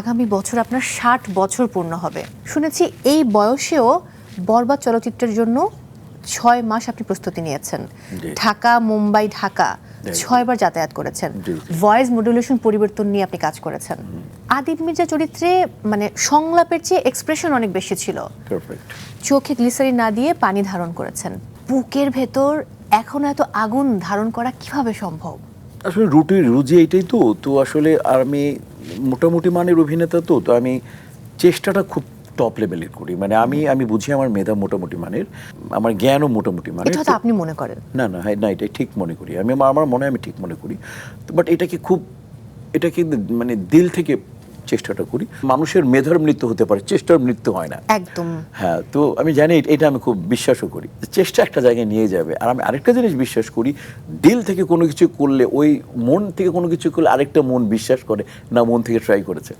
আগামী বছর আপনার ষাট বছর পূর্ণ হবে। শুনেছি এই বয়সেও বরবাদ চলচ্চিত্রের জন্য ছয় মাস আপনি প্রস্তুতি নিয়েছেন। ঢাকা মুম্বাই ঢাকা ছয়বার যাতায়াত করেছেন। ভয়েস মডুলেশন পরিবর্তন নিয়ে আপনি কাজ করেছেন। আদিব মির্জা চরিত্রে মানে সংলাপের চেয়ে এক্সপ্রেশন অনেক বেশি ছিল। চোখে গ্লিসারি না দিয়ে পানি ধারণ করেছেন। বুকের ভেতর এখনও এত আগুন ধারণ করা কীভাবে সম্ভব? আসলে রুটি রুজি এইটাই তো। তো আসলে আর আমি মোটামুটি মানের অভিনেতা তো তো আমি চেষ্টাটা খুব টপ লেভেলের করি। মানে আমি আমি বুঝি আমার মেধা মোটামুটি মানের আমার জ্ঞানও মোটামুটি মানের। এটা আপনি মনে করেন। না না হ্যাঁ না এটাই ঠিক মনে করি। আমি আমার- মনে হয় আমি ঠিক মনে করি। বাট এটাকে খুব এটাকে মানে দিল থেকে চেষ্টাটা করি। মানুষের মেধার মৃত্যু হতে পারে চেষ্টার মৃত্যু হয় না। একদম। হ্যাঁ তো আমি জানি এটা আমি খুব বিশ্বাসও করি। চেষ্টা একটা জায়গায় নিয়ে যাবে। আর আমি আরেকটা জিনিস বিশ্বাস করি দিল থেকে কোনো কিছু করলে ওই মন থেকে কোনো কিছু করলে আরেকটা মন বিশ্বাস করে না মন থেকে ট্রাই করেছে।